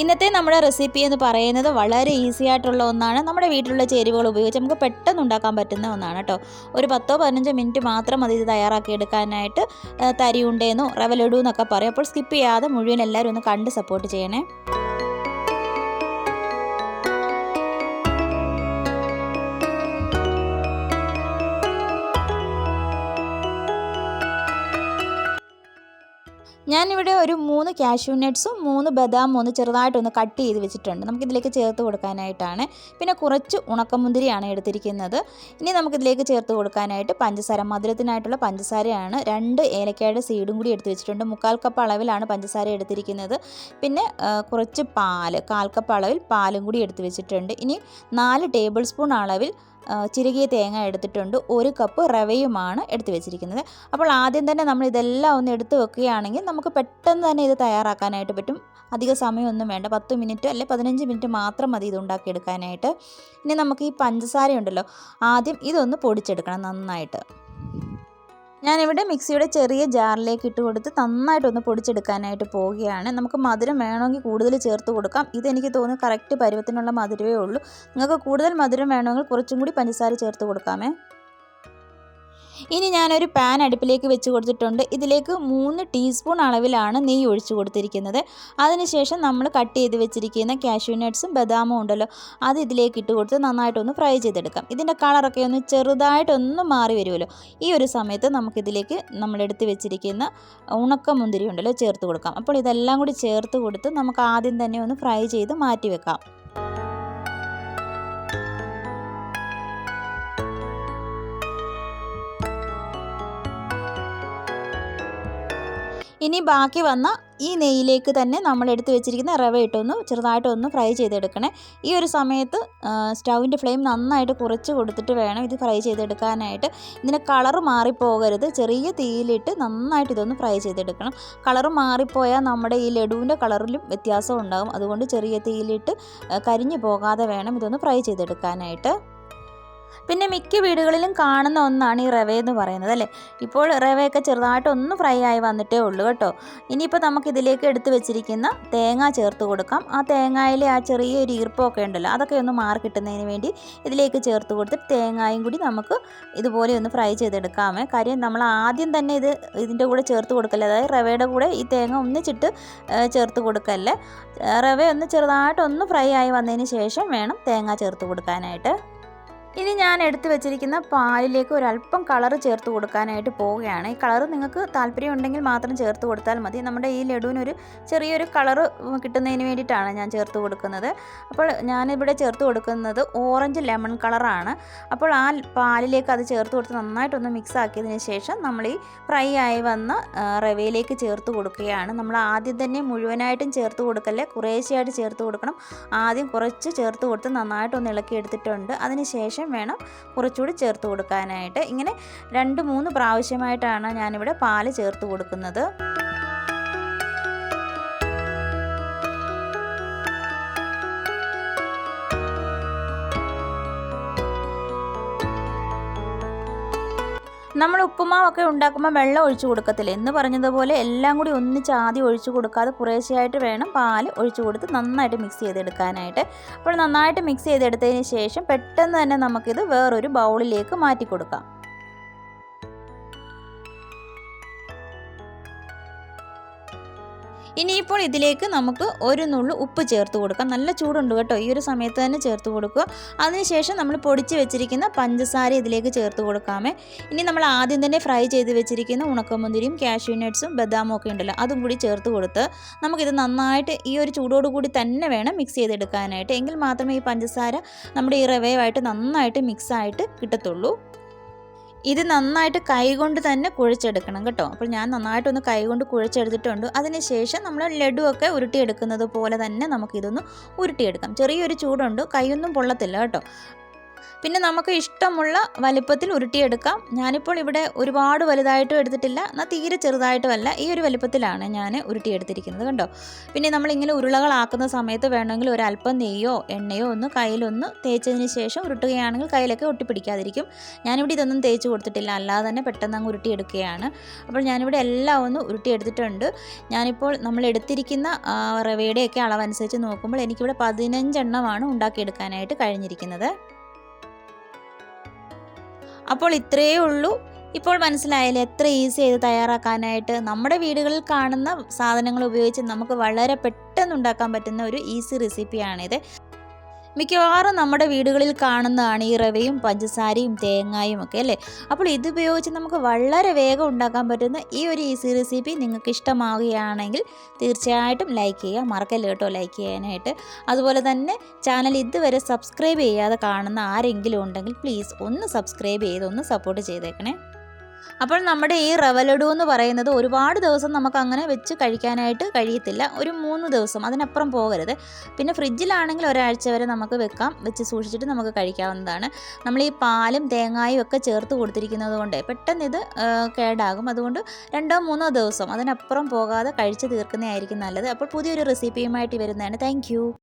ഇന്നത്തെ നമ്മുടെ റെസിപ്പി എന്ന് പറയുന്നത് വളരെ ഈസി ആയിട്ടുള്ള ഒന്നാണ്. നമ്മുടെ വീട്ടിലുള്ള ചേരുവകൾ ഉപയോഗിച്ച് നമുക്ക് പെട്ടെന്ന് ഉണ്ടാക്കാൻ പറ്റുന്ന ഒന്നാണ് കേട്ടോ. ഒരു പത്തോ പതിനഞ്ചോ മിനിറ്റ് മാത്രം അത് ഇത് തയ്യാറാക്കി എടുക്കാനായിട്ട്. തരി ഉണ്ടേന്നോ റവലിടൂ എന്നൊക്കെ പറയും. അപ്പോൾ സ്കിപ്പ് ചെയ്യാതെ മുഴുവൻ എല്ലാവരും ഒന്ന് കണ്ട് സപ്പോർട്ട് ചെയ്യണേ. ഞാനിവിടെ ഒരു മൂന്ന് കാഷ്യൂ നട്ട്സും മൂന്ന് ബദാം ഒന്ന് ചെറുതായിട്ടൊന്ന് കട്ട് ചെയ്ത് വെച്ചിട്ടുണ്ട്. നമുക്കിതിലേക്ക് ചേർത്ത് കൊടുക്കാനായിട്ടാണ്. പിന്നെ കുറച്ച് ഉണക്കമുന്തിരിയാണ് എടുത്തിരിക്കുന്നത്. ഇനി നമുക്കിതിലേക്ക് ചേർത്ത് കൊടുക്കാനായിട്ട് പഞ്ചസാര മധുരത്തിനായിട്ടുള്ള പഞ്ചസാരയാണ്. രണ്ട് ഏലക്കായുടെ സീഡും കൂടി എടുത്ത് വെച്ചിട്ടുണ്ട്. മുക്കാൽ കപ്പ് അളവിലാണ് പഞ്ചസാര എടുത്തിരിക്കുന്നത്. പിന്നെ കുറച്ച് പാൽ കാൽ കപ്പ് അളവിൽ പാലും കൂടി എടുത്ത് വെച്ചിട്ടുണ്ട്. ഇനി നാല് ടേബിൾ സ്പൂൺ അളവിൽ ചിരകിയ തേങ്ങ എടുത്തിട്ടുണ്ട്. ഒരു കപ്പ് റവയുമാണ് എടുത്തു വെച്ചിരിക്കുന്നത്. അപ്പോൾ ആദ്യം തന്നെ നമ്മൾ ഇതെല്ലാം ഒന്ന് എടുത്തു വെക്കുകയാണെങ്കിൽ നമുക്ക് പെട്ടെന്ന് തന്നെ ഇത് തയ്യാറാക്കാനായിട്ട് പറ്റും. അധിക സമയമൊന്നും വേണ്ട. പത്ത് മിനിറ്റ് അല്ലെ പതിനഞ്ച് മിനിറ്റ് മാത്രം മതി ഇത് ഉണ്ടാക്കിയെടുക്കാനായിട്ട്. ഇനി നമുക്ക് ഈ പഞ്ചസാര ഉണ്ടല്ലോ ആദ്യം ഇതൊന്ന് പൊടിച്ചെടുക്കണം നന്നായിട്ട്. ഞാനിവിടെ മിക്സിയുടെ ചെറിയ ജാറിലേക്ക് ഇട്ട് കൊടുത്ത് നന്നായിട്ടൊന്ന് പൊടിച്ചെടുക്കാനായിട്ട് പോവുകയാണ്. നമുക്ക് മധുരം വേണമെങ്കിൽ കൂടുതൽ ചേർത്ത് കൊടുക്കാം. ഇതെനിക്ക് തോന്നുന്നു കറക്റ്റ് പരുവത്തിനുള്ള മധുരമേ ഉള്ളൂ. നിങ്ങൾക്ക് കൂടുതൽ മധുരം വേണമെങ്കിൽ കുറച്ചും കൂടി പഞ്ചസാര ചേർത്ത് കൊടുക്കാമേ. ഇനി ഞാനൊരു പാൻ അടുപ്പിലേക്ക് വെച്ച് കൊടുത്തിട്ടുണ്ട്. ഇതിലേക്ക് മൂന്ന് ടീസ്പൂൺ അളവിലാണ് നെയ്യ് ഒഴിച്ചു കൊടുത്തിരിക്കുന്നത്. അതിനുശേഷം നമ്മൾ കട്ട് ചെയ്ത് വെച്ചിരിക്കുന്ന കാഷ്യൂ നട്ട്സും ബദാമും ഉണ്ടല്ലോ അത് ഇതിലേക്ക് ഇട്ട് കൊടുത്ത് നന്നായിട്ടൊന്ന് ഫ്രൈ ചെയ്തെടുക്കാം. ഇതിന്റെ കളറൊക്കെ ഒന്ന് ചെറുതായിട്ടൊന്ന് മാറി വരുമല്ലോ. ഈ ഒരു സമയത്ത് നമുക്കിതിലേക്ക് നമ്മളെടുത്ത് വെച്ചിരിക്കുന്ന ഉണക്ക മുന്തിരി ഉണ്ടല്ലോ ചേർത്ത് കൊടുക്കാം. അപ്പോൾ ഇതെല്ലാം കൂടി ചേർത്ത് കൊടുത്ത് നമുക്ക് ആദ്യം തന്നെ ഒന്ന് ഫ്രൈ ചെയ്ത് മാറ്റി വെക്കാം. ഇനി ബാക്കി വന്ന ഈ നെയ്യിലേക്ക് തന്നെ നമ്മൾ എടുത്തു വെച്ചിരിക്കുന്ന റവ ഇട്ടൊന്ന് ചെറുതായിട്ടൊന്ന് ഫ്രൈ ചെയ്തെടുക്കണേ. ഈ ഒരു സമയത്ത് സ്റ്റൗവിന്റെ ഫ്ലെയിം നന്നായിട്ട് കുറച്ച് കൊടുത്തിട്ട് വേണം ഇത് ഫ്രൈ ചെയ്തെടുക്കാനായിട്ട്. ഇതിന് കളറ് മാറിപ്പോകരുത്. ചെറിയ തീയിലിട്ട് നന്നായിട്ട് ഇതൊന്ന് ഫ്രൈ ചെയ്തെടുക്കണം. കളറ് മാറിപ്പോയാൽ നമ്മുടെ ഈ ലഡുവിന്റെ കളറിലും വ്യത്യാസം ഉണ്ടാകും. അതുകൊണ്ട് ചെറിയ തീയിലിട്ട് കരിഞ്ഞു പോകാതെ വേണം ഇതൊന്ന് ഫ്രൈ ചെയ്തെടുക്കാനായിട്ട്. പിന്നെ മിക്ക വീടുകളിലും കാണുന്ന ഒന്നാണ് ഈ റവ എന്ന് പറയുന്നത് അല്ലേ? ഇപ്പോൾ റവയൊക്കെ ചെറുതായിട്ട് ഒന്ന് ഫ്രൈ ആയി വന്നിട്ടേ ഉള്ളൂ കേട്ടോ. ഇനിയിപ്പോൾ നമുക്ക് ഇതിലേക്ക് എടുത്ത് വെച്ചിരിക്കുന്ന തേങ്ങ ചേർത്ത് കൊടുക്കാം. ആ തേങ്ങയിലെ ആ ചെറിയൊരു ഈർപ്പമൊക്കെ ഉണ്ടല്ലോ അതൊക്കെ ഒന്ന് മാറി കിട്ടുന്നതിന് വേണ്ടി ഇതിലേക്ക് ചേർത്ത് കൊടുത്തിട്ട് തേങ്ങയും കൂടി നമുക്ക് ഇതുപോലെ ഒന്ന് ഫ്രൈ ചെയ്തെടുക്കാമേ. കാര്യം നമ്മൾ ആദ്യം തന്നെ ഇത് ഇതിന്റെ കൂടെ ചേർത്ത് കൊടുക്കല്ലേ? അതായത് റവയുടെ കൂടെ ഈ തേങ്ങ ഒന്നിച്ചിട്ട് ചേർത്ത് കൊടുക്കല്ലേ? റവ ഒന്ന് ചെറുതായിട്ട് ഒന്ന് ഫ്രൈ ആയി വന്നതിന് ശേഷം വേണം തേങ്ങ ചേർത്ത് കൊടുക്കാനായിട്ട്. ഇനി ഞാൻ എടുത്തു വെച്ചിരിക്കുന്ന പാലിലേക്ക് ഒരല്പം കളർ ചേർത്ത് കൊടുക്കാനായിട്ട് പോവുകയാണ്. ഈ കളർ നിങ്ങൾക്ക് താല്പര്യം ഉണ്ടെങ്കിൽ മാത്രം ചേർത്ത് കൊടുത്താൽ മതി. നമ്മുടെ ഈ ലഡുവിനൊരു ചെറിയൊരു കളർ കിട്ടുന്നതിന് വേണ്ടിയിട്ടാണ് ഞാൻ ചേർത്ത് കൊടുക്കുന്നത്. അപ്പോൾ ഞാനിവിടെ ചേർത്ത് കൊടുക്കുന്നത് ഓറഞ്ച് ലെമൺ കളറാണ്. അപ്പോൾ ആ പാലിലേക്ക് അത് ചേർത്ത് കൊടുത്ത് നന്നായിട്ടൊന്ന് മിക്സ് ആക്കിയതിന് ശേഷം നമ്മൾ ഈ ഫ്രൈ ആയി വന്ന റവയിലേക്ക് ചേർത്ത് കൊടുക്കുകയാണ്. നമ്മൾ ആദ്യം തന്നെ മുഴുവനായിട്ടും ചേർത്ത് കൊടുക്കല്ലേ? കുറേശ്ശെയായിട്ട് ചേർത്ത് കൊടുക്കണം. ആദ്യം കുറച്ച് ചേർത്ത് കൊടുത്ത് നന്നായിട്ടൊന്ന് ഇളക്കി എടുത്തിട്ടുണ്ട് അതിന് ശേഷം വേണം കുറച്ചുകൂടി ചേർത്ത് കൊടുക്കാനായിട്ട്. ഇങ്ങനെ രണ്ട് മൂന്ന് പ്രാവശ്യമായിട്ടാണ് ഞാനിവിടെ പാൽ ചേർത്ത് കൊടുക്കുന്നത്. നമ്മൾ ഉപ്പുമാവൊക്കെ ഉണ്ടാക്കുമ്പോൾ വെള്ളം ഒഴിച്ചു കൊടുക്കത്തില്ല? എന്ന് പറഞ്ഞതുപോലെ എല്ലാം കൂടി ഒന്നിച്ച് ആദ്യം ഒഴിച്ചു കൊടുക്കാതെ കുറേശ്ശെയായിട്ട് വേണം പാൽ ഒഴിച്ചു കൊടുത്ത് നന്നായിട്ട് മിക്സ് ചെയ്തെടുക്കാനായിട്ട്. അപ്പോൾ നന്നായിട്ട് മിക്സ് ചെയ്തെടുത്തതിന് ശേഷം പെട്ടെന്ന് തന്നെ നമുക്കിത് വേറൊരു ബൗളിലേക്ക് മാറ്റി കൊടുക്കാം. ഇനിയിപ്പോൾ ഇതിലേക്ക് നമുക്ക് ഒരു നുള്ളു ഉപ്പ് ചേർത്ത് കൊടുക്കാം. നല്ല ചൂടുണ്ട് കേട്ടോ. ഈ ഒരു സമയത്ത് തന്നെ ചേർത്ത് കൊടുക്കുക. അതിനുശേഷം നമ്മൾ പൊടിച്ച് വെച്ചിരിക്കുന്ന പഞ്ചസാര ഇതിലേക്ക് ചേർത്ത് കൊടുക്കാമേ. ഇനി നമ്മൾ ആദ്യം തന്നെ ഫ്രൈ ചെയ്ത് വെച്ചിരിക്കുന്ന ഉണക്കമുന്തിരിയും കാഷ്യൂ നട്ട്സും ബദാമും ഒക്കെ ഉണ്ടല്ലോ അതും കൂടി ചേർത്ത് കൊടുത്ത് നമുക്കിത് നന്നായിട്ട് ഈ ഒരു ചൂടോടുകൂടി തന്നെ വേണം മിക്സ് ചെയ്തെടുക്കാനായിട്ട്. എങ്കിൽ മാത്രമേ ഈ പഞ്ചസാര നമ്മുടെ ഈ റവയുമായിട്ട് നന്നായിട്ട് മിക്സായിട്ട് കിട്ടത്തുള്ളൂ. ഇത് നന്നായിട്ട് കൈകൊണ്ട് തന്നെ കുഴച്ചെടുക്കണം കേട്ടോ. അപ്പോൾ ഞാൻ നന്നായിട്ടൊന്ന് കൈകൊണ്ട് കുഴച്ചെടുത്തിട്ടുണ്ട്. അതിനുശേഷം നമ്മൾ ലഡുവൊക്കെ ഉരുട്ടിയെടുക്കുന്നത് പോലെ തന്നെ നമുക്കിതൊന്ന് ഉരുട്ടിയെടുക്കാം. ചെറിയൊരു ചൂടുണ്ട്. കൈയൊന്നും പൊള്ളത്തില്ല കേട്ടോ. പിന്നെ നമുക്ക് ഇഷ്ടമുള്ള വലിപ്പത്തിൽ ഉരുട്ടിയെടുക്കാം. ഞാനിപ്പോൾ ഇവിടെ ഒരുപാട് വലുതായിട്ടും എടുത്തിട്ടില്ല. എന്നാൽ തീരെ ചെറുതായിട്ടുമല്ല. ഈ ഒരു വലിപ്പത്തിലാണ് ഞാൻ ഉരുട്ടിയെടുത്തിരിക്കുന്നത് കണ്ടോ? പിന്നെ നമ്മളിങ്ങനെ ഉരുളകളാക്കുന്ന സമയത്ത് വേണമെങ്കിൽ ഒരല്പം നെയ്യോ എണ്ണയോ ഒന്ന് കയ്യിലൊന്ന് തേച്ചതിന് ശേഷം ഉരുട്ടുകയാണെങ്കിൽ കയ്യിലൊക്കെ ഒട്ടിപ്പിടിക്കാതിരിക്കും. ഞാനിവിടെ ഇതൊന്നും തേച്ച് കൊടുത്തിട്ടില്ല. അല്ലാതെ തന്നെ പെട്ടെന്ന് അങ്ങ് ഉരുട്ടിയെടുക്കുകയാണ്. അപ്പോൾ ഞാനിവിടെ എല്ലാം ഒന്ന് ഉരുട്ടിയെടുത്തിട്ടുണ്ട്. ഞാനിപ്പോൾ നമ്മൾ എടുത്തിരിക്കുന്ന റവയുടെയൊക്കെ അളവനുസരിച്ച് നോക്കുമ്പോൾ എനിക്കിവിടെ പതിനഞ്ചെണ്ണമാണ് ഉണ്ടാക്കിയെടുക്കാനായിട്ട് കഴിഞ്ഞിരിക്കുന്നത്. അപ്പോൾ ഇത്രയേ ഉള്ളൂ. ഇപ്പോൾ മനസ്സിലായാലും എത്ര ഈസി ചെയ്ത് തയ്യാറാക്കാനായിട്ട്? നമ്മുടെ വീടുകളിൽ കാണുന്ന സാധനങ്ങൾ ഉപയോഗിച്ച് നമുക്ക് വളരെ പെട്ടെന്ന് ഉണ്ടാക്കാൻ പറ്റുന്ന ഒരു ഈസി റെസിപ്പിയാണിത് മിക്കവാറും നമ്മുടെ വീടുകളിൽ കാണുന്നതാണ് ഈ റവയും പഞ്ചസാരയും തേങ്ങായും ഒക്കെ അല്ലേ? അപ്പോൾ ഇതുപയോഗിച്ച് നമുക്ക് വളരെ വേഗം ഉണ്ടാക്കാൻ പറ്റുന്ന ഈ ഒരു ഈസി റെസിപ്പി നിങ്ങൾക്ക് ഇഷ്ടമാവുകയാണെങ്കിൽ തീർച്ചയായിട്ടും ലൈക്ക് ചെയ്യുക. മറക്കല്ല കേട്ടോ ലൈക്ക് ചെയ്യാനായിട്ട്. അതുപോലെ തന്നെ ചാനൽ ഇതുവരെ സബ്സ്ക്രൈബ് ചെയ്യാതെ കാണുന്ന ആരെങ്കിലും ഉണ്ടെങ്കിൽ പ്ലീസ് ഒന്ന് സബ്സ്ക്രൈബ് ചെയ്ത് ഒന്ന് സപ്പോർട്ട് ചെയ്തേക്കണേ. അപ്പോൾ നമ്മുടെ ഈ റവലഡു എന്ന് പറയുന്നത് ഒരുപാട് ദിവസം നമുക്ക് അങ്ങനെ വെച്ച് കഴിക്കാനായിട്ട് കഴിയത്തില്ല. ഒരു മൂന്ന് ദിവസം അതിനപ്പുറം പോകരുത്. പിന്നെ ഫ്രിഡ്ജിലാണെങ്കിൽ ഒരാഴ്ച വരെ നമുക്ക് വെക്കാം. വെച്ച് സൂക്ഷിച്ചിട്ട് നമുക്ക് കഴിക്കാവുന്നതാണ്. നമ്മൾ ഈ പാലും തേങ്ങായും ഒക്കെ ചേർത്ത് കൊടുത്തിരിക്കുന്നത് കൊണ്ട് പെട്ടെന്ന് ഇത് കേടാകും. അതുകൊണ്ട് രണ്ടോ മൂന്നോ ദിവസം അതിനപ്പുറം പോകാതെ കഴിച്ച് തീർക്കുന്നതായിരിക്കും നല്ലത്. അപ്പോൾ പുതിയൊരു റെസിപ്പിയുമായിട്ട് വരുന്നതാണ്. താങ്ക്